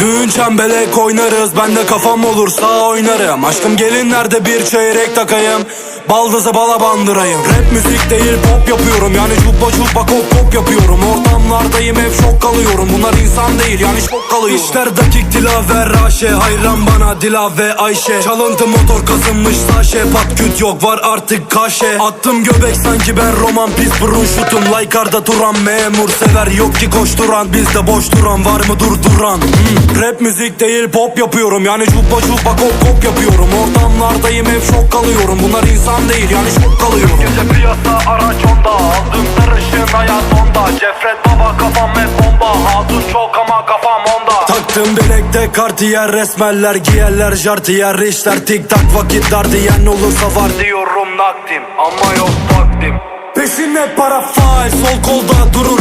Düğün çembelek oynarız Ben de kafam olursa oynarım. Aşkım gelinlerde bir çeyrek takayım? Baldızı bala bandırayım. Rap müzik değil pop yapıyorum. Yani cubba cubba kop kop yapıyorum Ortamlardayım hep şok kalıyorum. Bunlar insan değil yani şok kalıyor İşler dakik dilaver raşe Hayran bana dila ve Ayşe. Çalıntı motor kazınmış saşe Pat küt yok var artık kaşe. Attım göbek sanki ben roman Pis burun şutum. Laykarda duran memur sever Yok ki koşturan. Bizde boş duran Var mı durduran? Hmm. Rap müzik değil pop yapıyorum. Yani cubba cubba kop kop yapıyorum. Ortamlardayım hep şok kalıyorum. Bunlar insan değil yani şok kalıyorum. Gece piyasa araç onda. Aldım sarışın hayat onda Cefret baba kafam hep bomba. Hatun çok ama kafam onda. Taktım bilekte kartiyer resmeller Giyerler jartiyer işler tik tak vakit dar diyen olursa var. Diyorum nakdim ama yok vaktim Peşinde para faal sol kolda durur